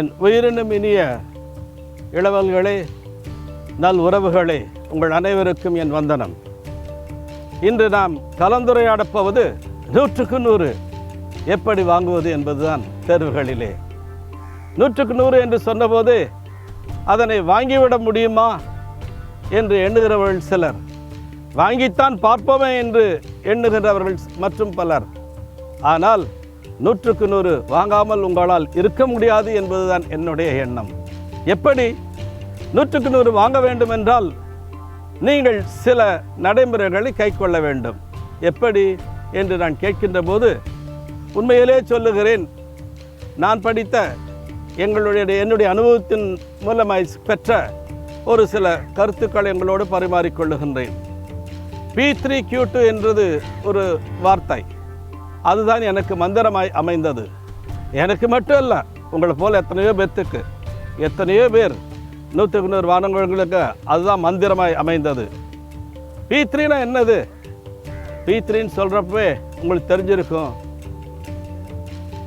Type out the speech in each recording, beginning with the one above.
என் உயிரினும் இனிய இளவல்களே நல் உறவுகளே உங்கள் அனைவருக்கும் என் வந்தனம். இன்று நாம் கலந்துரையாடப்போவது நூற்றுக்கு நூறு எப்படி வாங்குவது என்பதுதான் தேர்வுகளிலே. நூற்றுக்கு நூறு என்று சொன்னபோது அதனை வாங்கிவிட முடியுமா என்று எண்ணுகிறவர்கள் சிலர். வாங்கித்தான் பார்ப்போமே என்று எண்ணுகிறவர்கள் மற்றும் பலர். ஆனால் நூற்றுக்கு நூறு வாங்காமல் உங்களால் இருக்க முடியாது என்பதுதான் என்னுடைய எண்ணம். எப்படி நூற்றுக்கு நூறு வாங்க வேண்டும் என்றால் நீங்கள் சில நடைமுறைகளை கைக்கொள்ள வேண்டும். எப்படி என்று நான் கேட்கின்ற போது உண்மையிலே சொல்லுகிறேன் நான் படித்த எங்களுடைய என்னுடைய அனுபவத்தின் மூலமாய் பெற்ற ஒரு சில கருத்துக்களை எங்களோடு பரிமாறிக்கொள்ளுகின்றேன். பி த்ரீ கியூ டூ என்றது ஒரு வார்த்தை. அதுதான் எனக்கு மந்திரமாய் அமைந்தது. எனக்கு மட்டும் இல்லை உங்களை போல் எத்தனையோ பேர்த்துக்கு எத்தனையோ பேர் நூற்றுக்கு நூறு வானங்களுக்கு அதுதான் மந்திரமாய் அமைந்தது. பி த்ரீனா என்னது? பி த்ரீன்னு சொல்கிறப்பவே உங்களுக்கு தெரிஞ்சிருக்கும்.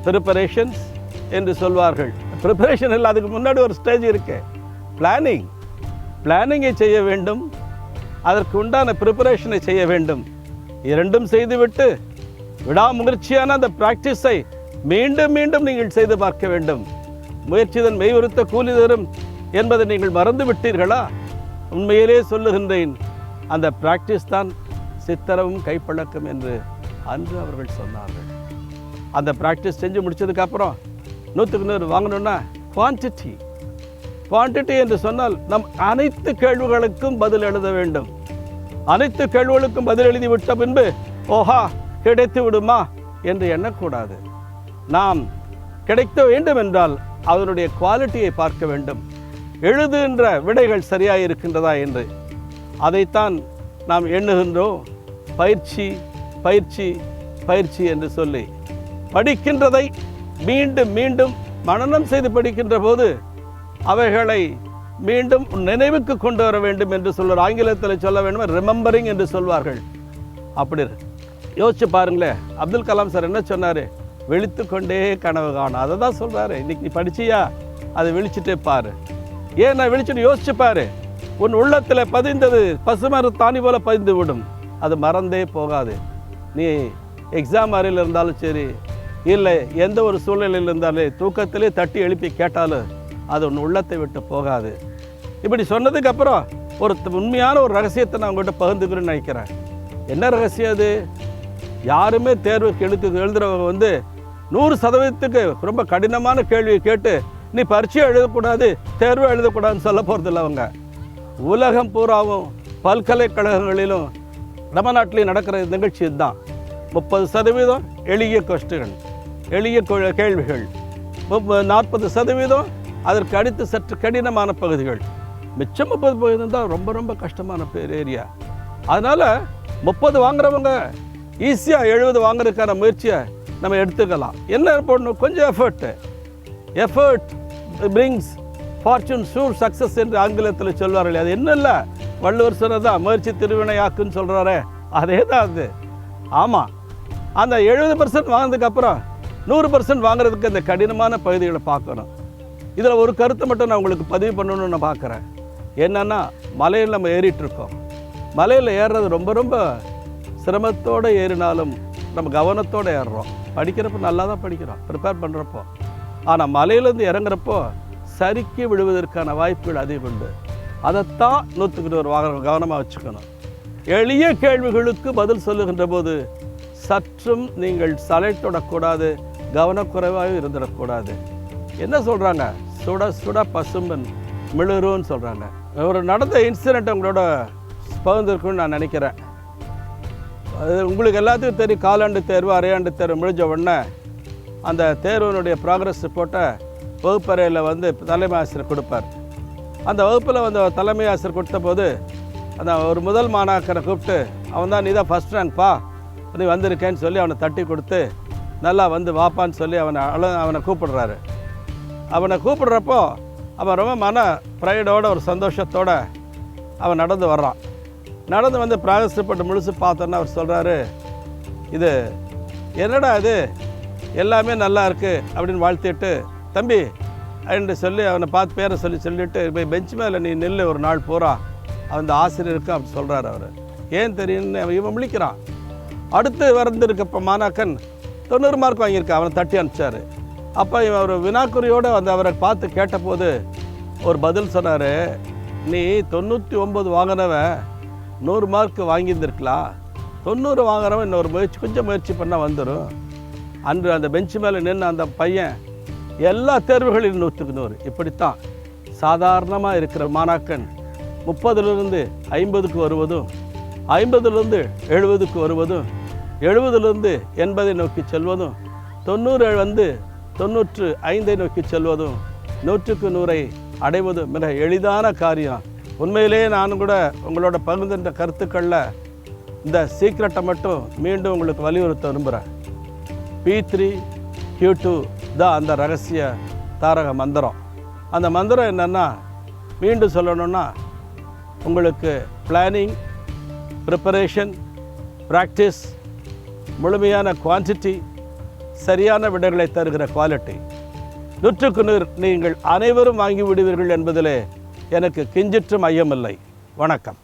ப்ரிப்பரேஷன்ஸ் என்று சொல்வார்கள். ப்ரிப்பரேஷன் இல்லை அதுக்கு முன்னாடி ஒரு ஸ்டேஜ் இருக்கு. பிளானிங் பிளானிங்கை செய்ய வேண்டும். அதற்கு உண்டான ப்ரிப்பரேஷனை செய்ய வேண்டும். இரண்டும் செய்துவிட்டு விடாமுயற்சியான அந்த பிராக்டிஸை மீண்டும் மீண்டும் நீங்கள் செய்து பார்க்க வேண்டும். முயற்சிதன் மெய்வருத்த கூலி தரும் என்பதை நீங்கள் மறந்து விட்டீர்களா உண்மையிலே சொல்லுகின்றேன் அந்த பிராக்டிஸ் தான் சித்தரவும் கைப்பழக்கம் என்று அன்று அவர்கள் சொன்னார்கள். அந்த ப்ராக்டிஸ் செஞ்சு முடிச்சதுக்கப்புறம் நூற்றுக்கு நூறு வாங்கணும்னா குவான்டிட்டி குவான்டிட்டி என்று சொன்னால் நம் அனைத்து கேள்விகளுக்கும் பதில் எழுத வேண்டும். அனைத்து கேள்விகளுக்கும் பதில் எழுதி விட்ட பின்பு ஓஹா கிடைத்து விடுமா என்று எண்ணக்கூடாது. நாம் கிடைக்க வேண்டும் என்றால் அதனுடைய குவாலிட்டியை பார்க்க வேண்டும். எழுதுகின்ற விடைகள் சரியாக இருக்கின்றதா என்று. அதைத்தான் நாம் எண்ணுகின்றோம். பயிற்சி பயிற்சி பயிற்சி என்று சொல்லி. படிக்கின்றதை மீண்டும் மீண்டும் மனநம் செய்து படிக்கின்ற போது அவைகளை மீண்டும் நினைவுக்கு கொண்டு வர வேண்டும் என்று சொல்வார் ஆங்கிலத்தில் சொல்ல வேண்டும்? ரிமெம்பரிங் என்று சொல்வார்கள். அப்படி யோசிச்சு பாருங்களேன். அப்துல் கலாம் சார் என்ன சொன்னார்? விழித்து கொண்டே கனவு காணும். அதை தான் சொல்கிறாரு இன்றைக்கி நீ படிச்சியா? அதை விழிச்சுட்டே பாரு. ஏன் நான் விழிச்சுட்டு யோசிச்சு பாரு? உன் உள்ளத்தில் பதிந்தது பசுமர தாணி போல பதிந்து விடும். அது மறந்தே போகாது. நீ எக்ஸாம் அறையில் இருந்தாலும் சரி இல்லை எந்த ஒரு சூழ்நிலையில் இருந்தாலும் தூக்கத்திலே தட்டி எழுப்பி கேட்டாலும் அது உன் உள்ளத்தை விட்டு போகாது. இப்படி சொன்னதுக்கப்புறம் ஒரு உண்மையான ஒரு ரகசியத்தை நான் உங்கள்கிட்ட பகிர்ந்துக்கிறேன்னு நினைக்கிறேன். என்ன ரகசியம் அது? யாருமே தேர்வு எழுத்து எழுதுறவங்க வந்து நூறு சதவீதத்துக்கு ரொம்ப கடினமான கேள்வியை கேட்டு நீ பரீட்சை எழுதக்கூடாது தேர்வு எழுதக்கூடாதுன்னு சொல்ல போகிறதில்ல அவங்க. உலகம் பூராவும் பல்கலைக்கழகங்களிலும் நம்ம நாட்டிலையும் நடக்கிற நிகழ்ச்சி இதுதான். முப்பது சதவீதம் எளிய கொஸ்டுகள் எளிய கேள்விகள். நாற்பது சதவீதம் அதற்கு அடுத்து சற்று கடினமான பகுதிகள். மிச்சம் முப்பது பகுதி தான் ரொம்ப ரொம்ப கஷ்டமான பேர் ஏரியா. அதனால் முப்பது வாங்குறவங்க ஈஸியாக எழுபது வாங்குறதுக்கான முயற்சியை நம்ம எடுத்துக்கலாம். என்ன பண்ணணும்? கொஞ்சம் effort effort brings fortune sure success என்று ஆங்கிலத்தில் சொல்வார்கள் அது என்ன இல்லை? வள்ளுவர் சொன்னதான் முயற்சி திருவினையாக்குன்னு சொல்கிறாரே அதே தான் அது. ஆமாம் அந்த எழுபது பர்சன்ட் வாங்கினதுக்கப்புறம் நூறு பர்சன்ட் வாங்குறதுக்கு அந்த கடினமான பகுதிகளை பார்க்கணும். இதில் ஒரு கருத்தை மட்டும் நான் உங்களுக்கு பதிவு பண்ணணும்னு நான் பார்க்குறேன் என்னென்னா மலையில் நம்ம ஏறிட்டு இருக்கோம். மலையில் ஏறுறது ரொம்ப ரொம்ப சிரமத்தோடு ஏறினாலும் நம்ம கவனத்தோடு ஏறுறோம். படிக்கிறப்போ நல்லா தான் படிக்கிறோம். ப்ரிப்பேர் பண்ணுறப்போ ஆனால் மலையிலேருந்து இறங்குறப்போ சறுக்கி விழுவதற்கான வாய்ப்புகள் அதிகம் உண்டு. அதைத்தான் நூற்றுக்கு ஒரு வாகனம் கவனமாக வச்சுக்கணும். எளிய கேள்விகளுக்கு பதில் சொல்லுகின்ற போது சற்றும் நீங்கள் சளைத்தொடக்கூடாது கவனக்குறைவாகவும் இருந்துடக்கூடாது. என்ன சொல்கிறாங்க சுட சுட பசும்பன் மிளருன்னு சொல்கிறாங்க ஒரு நடந்த இன்சிடெண்ட் உங்களோட பகிர்ந்துருக்குன்னு நான் நினைக்கிறேன். அது உங்களுக்கு எல்லாத்துக்கும் தெரியும். காலாண்டு தேர்வு அரையாண்டு தேர்வு முடிஞ்ச உடனே அந்த தேர்வினுடைய ப்ராக்ரஸ் ரிப்போர்ட்டை வகுப்பறையில் வந்து தலைமை ஆசிரியர் கொடுப்பார். அந்த வகுப்பில் வந்து தலைமை ஆசிரியர் கொடுத்த போது அந்த ஒரு முதல் மாணாக்கரை கூப்பிட்டு அவன் தான் நீ தான் ஃபஸ்ட் ரேங்க்ப்பா நீ வந்திருக்கேன்னு சொல்லி அவனை தட்டி கொடுத்து நல்லா வந்து வாப்பான்னு சொல்லி அவனை அழ அவனை கூப்பிடுறாரு. அவனை கூப்பிடுறப்போ அவன் ரொம்ப மன ப்ரைடோட ஒரு சந்தோஷத்தோடு அவன் நடந்து வர்றான். நடந்து வந்து ப்ராக்ரஸ் முழுசு பார்த்தோன்னா அவர் சொல்கிறாரு இது என்னடா இது? எல்லாமே நல்லா இருக்குது அப்படின்னு வாழ்த்திட்டு தம்பி அப்படின்னு சொல்லி அவனை பார்த்து பேரை சொல்லி சொல்லிட்டு போய் பெஞ்ச் மேலே நீ நெல் ஒரு நாள் பூரா. அந்த ஆசிரியருக்கு அப்படி சொல்கிறார் அவர். ஏன் தெரியும்னு அவன் இவன் முழிக்கிறான். அடுத்து வந்திருக்கப்ப மாணாக்கன் தொண்ணூறு மார்க் வாங்கியிருக்கான். அவனை தட்டி அனுப்பிச்சாரு. அப்போ இவன் ஒரு வினாக்குறியோடு வந்து அவரை பார்த்து கேட்டபோது ஒரு பதில் சொன்னார் நீ தொண்ணூற்றி ஒம்பது வாங்கினவன் நூறு மார்க் வாங்கியிருந்திருக்கலாம். தொண்ணூறு வாங்குறவன் இன்னொரு முயற்சி கொஞ்சம் முயற்சி பண்ணால் வந்துடும் அன்று அந்த பெஞ்சு மேலே நின்று அந்த பையன் எல்லா தேர்வுகளிலும் நூற்றுக்கு நூறு. இப்படித்தான். சாதாரணமாக இருக்கிற மாணாக்கன் முப்பதுலேருந்து ஐம்பதுக்கு வருவதும் ஐம்பதுலேருந்து எழுபதுக்கு வருவதும் எழுபதுலேருந்து எண்பதை நோக்கி செல்வதும் தொண்ணூறு வந்து தொண்ணூற்று ஐந்தை நோக்கி செல்வதும் நூற்றுக்கு நூறை அடைவதும் மிக எளிதான காரியம். உண்மையிலேயே நானும் கூட உங்களோட பகிர்ந்த கருத்துக்களில் இந்த சீக்ரெட்டை மட்டும் மீண்டும் உங்களுக்கு வலியுறுத்த விரும்புகிறேன் பி த்ரீ கியூ டூ தான் அந்த ரகசிய தாரக மந்திரம். அந்த மந்திரம் என்னென்னா மீண்டும் சொல்லணும்னா உங்களுக்கு பிளானிங் ப்ரிப்பரேஷன் ப்ராக்டிஸ் முழுமையான குவான்டிட்டி சரியான விடைகளை தருகிற குவாலிட்டி நூற்றுக்கு நூறு நீங்கள் அனைவரும் வாங்கி விடுவீர்கள் என்பதிலே எனக்கு கிஞ்சிற்றும் ஐயமில்லை வணக்கம்.